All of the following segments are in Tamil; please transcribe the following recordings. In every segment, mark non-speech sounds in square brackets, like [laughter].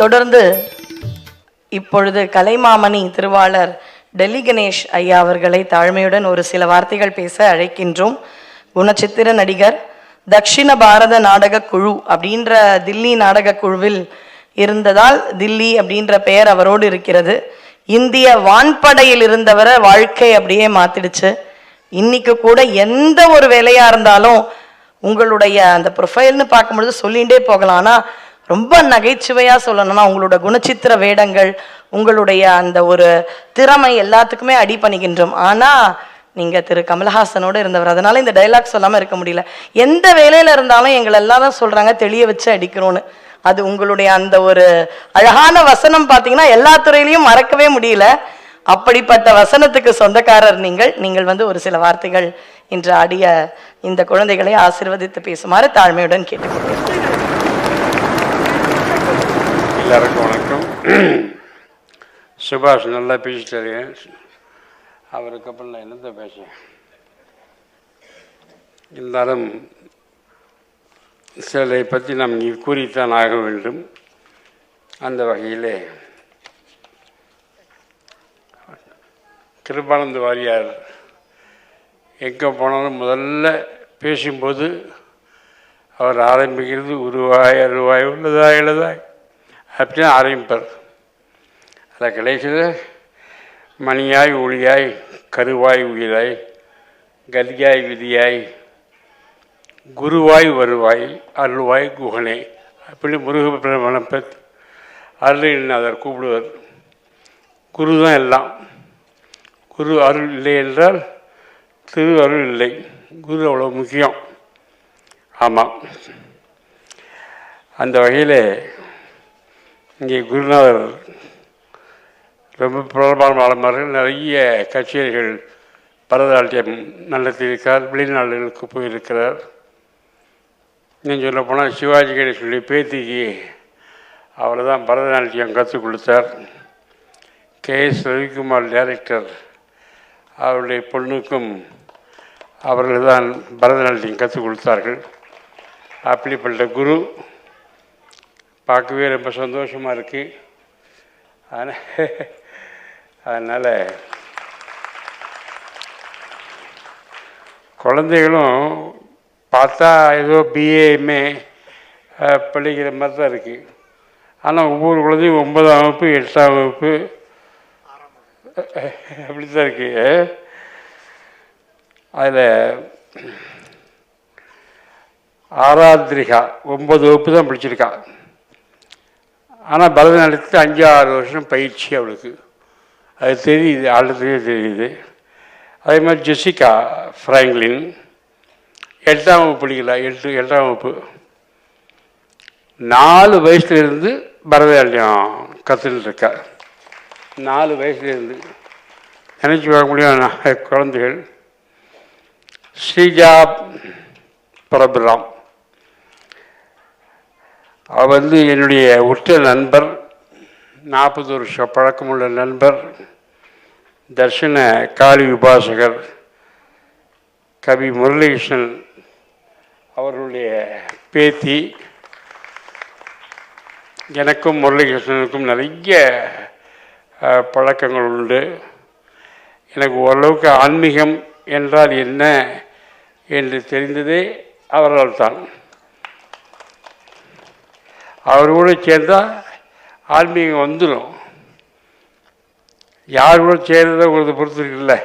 தொடர்ந்து இப்பொழுது கலைமாமணி திருவாளர் டெல்லி கணேஷ் ஐயா அவர்களை தாழ்மையுடன் ஒரு சில வார்த்தைகள் பேச அழைக்கின்றோம். குணச்சித்திர நடிகர் தக்ஷிண பாரத நாடக குழு அப்படின்ற தில்லி நாடக குழுவில் இருந்ததால் தில்லி அப்படின்ற பெயர் அவரோடு இருக்கிறது. இந்திய வான்படையில் இருந்தவரை வாழ்க்கை அப்படியே மாத்திடுச்சு. இன்னைக்கு கூட எந்த ஒரு வேலையா இருந்தாலும் உங்களுடைய அந்த ப்ரொஃபைல்னு பார்க்கும்பொழுது சொல்லிகிட்டே போகலாம். ஆனால் ரொம்ப நகைச்சுவையாக சொல்லணும்னா உங்களோட குணச்சித்திர வேடங்கள் உங்களுடைய அந்த ஒரு திறமை எல்லாத்துக்குமே அடி பண்ணிக்கின்றோம் ஆனால் நீங்கள் திரு கமல்ஹாசனோடு இருந்தவர் அதனால் இந்த டைலாக் சொல்லாமல் இருக்க முடியல. எந்த வேலையில் இருந்தாலும் எங்களை எல்லாரும் சொல்கிறாங்க தெளிய வச்சு அடிக்கிறோன்னு. அது உங்களுடைய அந்த ஒரு அழகான வசனம் பார்த்தீங்கன்னா எல்லா துறையிலையும் மறக்கவே முடியல. அப்படிப்பட்ட வசனத்துக்கு சொந்தக்காரர் நீங்கள். நீங்கள் வந்து ஒரு சில வார்த்தைகள் இன்று ஆடிய இந்த குழந்தைகளை ஆசிர்வதித்து பேசுமாறு தாழ்மையுடன் கேட்டுக்கொள்கிறேன். எல்லாருக்கும் வணக்கம். சுபாஷ் நல்லா பேசிட்டாரு. அவருக்கு அப்புறம் நான் என்னத்தை பேசுகிறேன் இருந்தாலும் சிலரை பற்றி நாம் இங்கே கூறித்தான் ஆக வேண்டும். அந்த வகையிலே கிருபானந்த வாரியார் எங்கே போனாலும் முதல்ல பேசும்போது அவர் ஆரம்பிக்கிறது உருவாய் அருவாய் உள்ளதாய் எழுதாய் அப்படின்னு ஆரம்பிப்பார். அதை கடைசியில் மணியாய் ஒளியாய் கருவாய் உயிராய் கதியாய் விதியாய் குருவாய் வருவாய் அருள்வாய் குகனே அப்படி முருகப்பெருமான அருள்நாதர் அருளினாதர் கூப்பிடுவார். குரு தான் எல்லாம். குரு அருள் இல்லை என்றால் திரு அருள் இல்லை. குரு அவ்வளோ முக்கியம். ஆமாம். அந்த வகையில் இங்கே குருநாதர் ரொம்ப பிரபலமான ஆளுமார்கள் நிறைய கச்சேரிகள் பரதநாட்டியம் நடத்தியிருக்கார் வெளிநாடுகளுக்கு போயிருக்கிறார். இன்னும் சொல்ல போனால் சிவாஜி கணேசனுடைய பேத்திக்கு அவர் தான் பரதநாட்டியம் கற்றுக் கொடுத்தார். கே எஸ் ரவிக்குமார் டைரக்டர் அவருடைய பொண்ணுக்கும் அவர்கள் தான் பரதநாட்டியம் கற்றுக் கொடுத்தார்கள். அப்படிப்பட்ட குரு பார்க்கவே ரொம்ப சந்தோஷமாக இருக்குது ஆனால் அதனால் குழந்தைகளும் பார்த்தா ஏதோ பிஏஎம்ஏ படிக்கிற மாதிரி தான் இருக்குது ஆனால் ஒவ்வொரு குழந்தையும் ஒன்பதாம் வகுப்பு எட்டாம் வகுப்பு அப்படி தான் இருக்குது அதில் ஆராத்ரிகா ஒன்பது வகுப்பு தான் படிச்சிருக்கா. ஆனால் பரதநாட்டியத்தில் அஞ்சு ஆறு வருஷம் பயிற்சி அவளுக்கு. அது தெரியுது ஆளுத்தையே தெரியுது. அதே மாதிரி ஜெசிகா ஃப்ராங்க்லின் எட்டாம் வகுப்பு படிக்கல எட்டு எட்டாம் வகுப்பு. நாலு வயசுலேருந்து பரதநாட்டியம் கற்றுட்டு இருக்கா. நாலு வயசுலேருந்து. நினச்சி பார்க்க முடியும் நான் குழந்தைகள். ஸ்ரீஜா பரபுராம். அவர் வந்து என்னுடைய உற்ற நண்பர் நாற்பது வருஷம் பழக்கமுள்ள நண்பர் தர்ஷன காளி உபாசகர் கவி முரளிகிருஷ்ணன் அவர்களுடைய பேத்தி எனக்கும் முரளிகிருஷ்ணனுக்கும் நிறைய பழக்கங்கள் உண்டு. எனக்கு ஓரளவுக்கு ஆன்மீகம் என்றால் என்ன என்று தெரிந்ததே அவரால் தான். அவர் கூட சேர்ந்தால் ஆன்மீகம் வந்துடும் யார் கூட சேர்ந்ததை உங்களுக்கு பொறுத்திருக்குல்ல?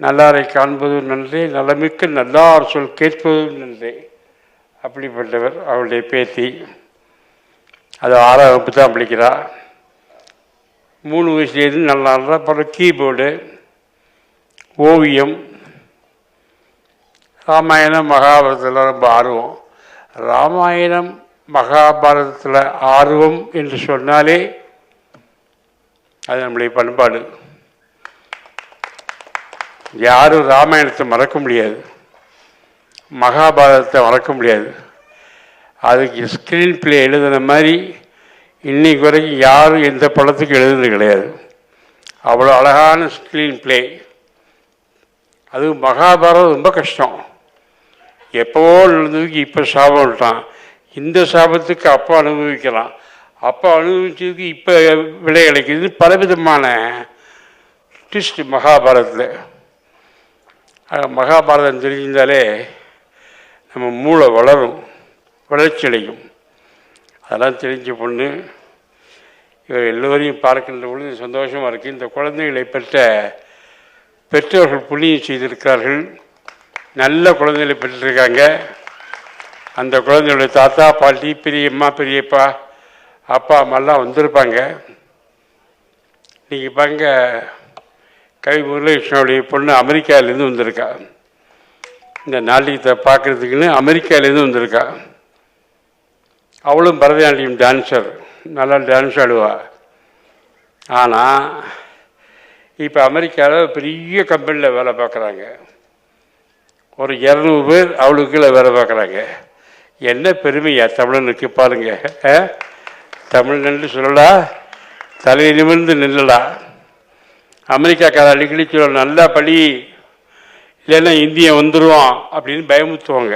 நல்லாரை காண்பதும் நன்றே நலமிக்க நல்லார் சொல் கேட்பதும் நன்றே. அப்படிப்பட்டவர் அவருடைய பேத்தி. அது ஆறாம் வகுப்பு தான் படிக்கிறா மூணு வயசுலேருந்து நல்லா இருந்தால் அப்புறம் கீபோர்டு ஓவியம் ராமாயணம் மகாபாரதத்தில் ரொம்ப ஆர்வம். ராமாயணம் மகாபாரதத்தில் ஆர்வம் என்று சொன்னாலே அது நம்முடைய பண்பாடு. யாரும் ராமாயணத்தை மறக்க முடியாது. மகாபாரதத்தை மறக்க முடியாது. அதுக்கு ஸ்க்ரீன் பிளே எழுதின மாதிரி இன்னைக்கு வரைக்கும் யாரும் எந்த படத்துக்கும் எழுதுனது கிடையாது. அவ்வளோ அழகான ஸ்க்ரீன் பிளே அது மகாபாரதம் ரொம்ப கஷ்டம். எப்போவோ எழுந்ததுக்கு இப்போ சாபம் விட்டான் இந்த சாபத்துக்கு அப்போ அனுபவிக்கலாம். அப்போ அனுபவிச்சதுக்கு இப்போ விலை கிடைக்குது பலவிதமான ட்விஸ்ட் மகாபாரதத்தில். மகாபாரதம் தெரிஞ்சிருந்தாலே நம்ம மூளை வளரும் வளர்ச்சி அடையும். அதெல்லாம் தெரிஞ்ச பொண்ணு இவர் எல்லோரையும் பார்க்கின்ற பொழுது சந்தோஷமாக இருக்குது இந்த குழந்தைகளை பெற்ற பெற்றோர்கள் புண்ணியம் செய்திருக்கிறார்கள். நல்ல குழந்தைகளை பெற்றிருக்காங்க. அந்த குழந்தைகளுடைய தாத்தா பாட்டி பெரியம்மா பெரியப்பா அப்பா அம்மாலாம் வந்திருப்பாங்க. நீங்கள் பாருங்க கவி முரளிகிருஷ்ணனுடைய பொண்ணு அமெரிக்காவிலேருந்து வந்திருக்கா. இந்த நாட்டியத்தை பார்க்குறதுக்குன்னு அமெரிக்காவிலேருந்து வந்திருக்கா. அவளும் பரதநாட்டியம் டான்ஸர். நல்லா டான்ஸ் ஆடுவாள் ஆனால் இப்போ அமெரிக்காவில் பெரிய கம்பெனியில் வேலை பார்க்குறாங்க. ஒரு இரநூறு பேர் அவளுக்குள்ளே வேலை பார்க்குறாங்க. என்ன பெருமையா தமிழனுக்கு பாருங்க ஆ? தமிழ் நின்று சொல்லலா தலை நிமிர்ந்து நில்லடா அமெரிக்காக்கார அடிக்கடி சொல்ல நல்லா படி இல்லைன்னா இந்தியா வந்துடுவான் அப்படின்னு பயமுத்துவாங்க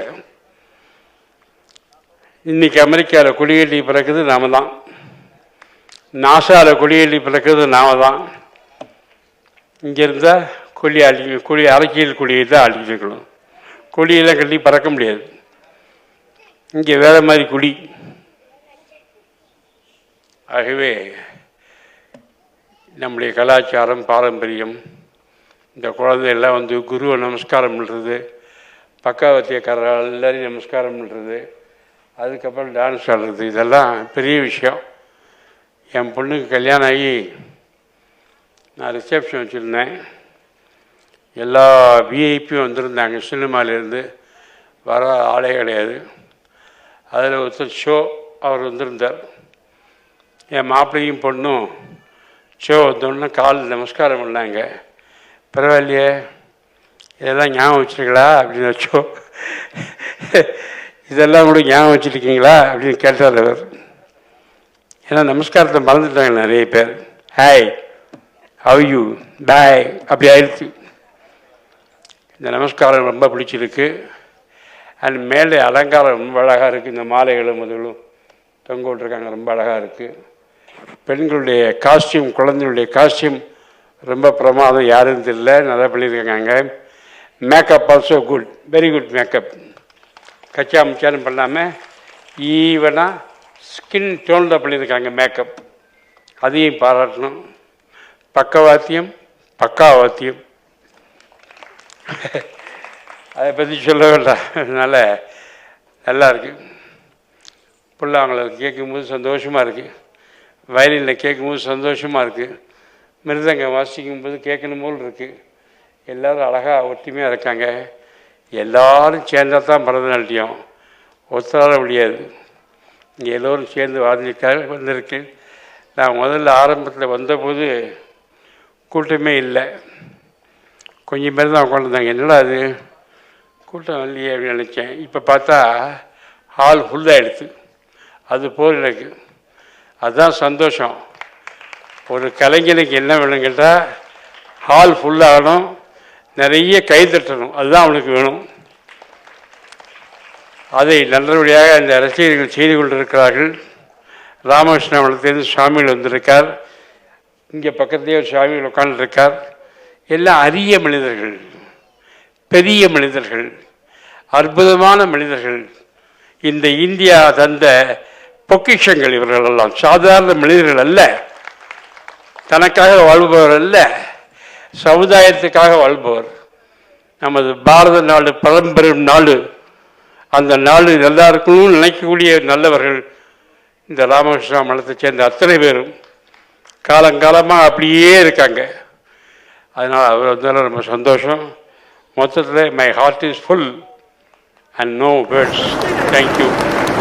இன்னைக்கு அமெரிக்காவில் குடியேறி பிறக்குது நாம தான் நாசாவில் குடியேறி பிறக்குது நாம தான் இங்கே இருந்தால் கொல்லி அழி குழி அரைக்கியல் குழியை தான் அழிச்சிருக்கணும். கொடியெல்லாம் கட்டி பறக்க முடியாது. இங்கே வேற மாதிரி குடி. ஆகவே நம்முடைய கலாச்சாரம் பாரம்பரியம் இந்த குழந்தையெல்லாம் வந்து குருவை நமஸ்காரம் பண்ணுறது பக்காவத்தியக்காரர் எல்லாரையும் நமஸ்காரம் பண்ணுறது அதுக்கப்புறம் டான்ஸ் ஆடுறது இதெல்லாம் பெரிய விஷயம். என் பொண்ணுக்கு கல்யாணம் ஆகி நான் ரிசப்ஷன் வச்சுருந்தேன். எல்லா விஐபியும் வந்திருந்தாங்க சினிமாலேருந்து. வர ஆளே கிடையாது. அதில் ஒருத்தர் ஷோ அவர் வந்திருந்தார். என் மாப்பிள்ளையும் பொண்ணும் ஷோ வந்தோடனே கால் நமஸ்காரம் பண்ணாங்க. பரவாயில்லையே இதெல்லாம் ஞாபகம் வச்சுருக்கீங்களா? அப்படின்னு ஷோ. இதெல்லாம் கூட ஞாபகம் வச்சுருக்கீங்களா? அப்படின்னு கேட்டார் அவர். ஏன்னா நமஸ்காரத்தை மறந்துட்டாங்க நிறைய பேர். ஹாய் ஹவ் யூ பாய் அப்படி ஆயிடுச்சு. இந்த நமஸ்காரம் ரொம்ப பிடிச்சிருக்கு. அண்ட் மேலே அலங்காரம் ரொம்ப அழகாக இருக்குது இந்த மாலைகளும் முதலும் தொங்க விட்ருக்காங்க ரொம்ப அழகாக இருக்குது பெண்களுடைய காஸ்டியூம் குழந்தைகளுடைய காஸ்டியூம் ரொம்ப பிரமாதம். யாரும் தெரியல. நல்லா பண்ணியிருக்காங்க makeup also good very good makeup கச்சா முச்சாரம் பண்ணாமல் ஈவனாக ஸ்கின் டோனில் பண்ணியிருக்காங்க மேக்கப் அதையும் பாராட்டணும். பக்கவாத்தியம் பக்காவாத்தியம். [laughs] அதை பற்றி சொல்ல வேண்டாம். அதனால் நல்லா இருக்கு. புல்லாங்களை கேட்கும்போது சந்தோஷமாக இருக்குது வயலினில் கேட்கும்போது சந்தோஷமாக இருக்குது மிருதங்கம் வாசிக்கும்போது கேட்கணும் போல் இருக்குது எல்லோரும் அழகாக ஒற்றுமையாக இருக்காங்க. எல்லோரும் சேர்ந்தா தான் பரதநாட்டியம். ஒத்தரால முடியாது. இங்கே எல்லோரும் சேர்ந்து வாழ்ந்துருக்காரு வந்திருக்கு. நான் முதல்ல ஆரம்பத்தில் வந்தபோது கூட்டமே இல்லை. கொஞ்சம் பேர் தான் உட்காந்துருந்தாங்க என்னடா அது கூட்டம் இல்லையே அப்படின்னு நினச்சேன். இப்போ பார்த்தா ஹால் ஃபுல்லாகிடுது அது போல் எனக்கு. அதுதான் சந்தோஷம். ஒரு கலைஞனுக்கு என்ன வேணும் கேட்டால் ஹால் ஃபுல்லாகணும் நிறைய கை தட்டணும். அதுதான் அவனுக்கு வேணும். அதை நல்லபடியாக இந்த ரசிகர்கள் செய்து கொண்டிருக்கிறார்கள். ராமகிருஷ்ணவனத்திலிருந்து சுவாமிகள் வந்திருக்கார். இங்கே பக்கத்துலேயே ஒரு சுவாமிகள் உட்காந்துருக்கார் எல்லாம் அரிய மனிதர்கள். பெரிய மனிதர்கள் அற்புதமான மனிதர்கள். இந்த இந்தியா தந்த பொக்கிஷங்கள் இவர்கள் எல்லாம் சாதாரண மனிதர்கள் அல்ல. தனக்காக வாழ்பவர் அல்ல. சமுதாயத்துக்காக வாழ்பவர். நமது பாரத நாடு பழம்பெரும் நாடு. அந்த நாடு நல்லா இருக்கணும்னு நினைக்கக்கூடிய நல்லவர்கள் இந்த ராமகிருஷ்ணா மலத்தை சேர்ந்த அத்தனை பேரும். காலங்காலமாக அப்படியே இருக்காங்க. அதனால் அவர் வந்தாலும் ரொம்ப சந்தோஷம். Mother, my heart is full and no words. Thank you.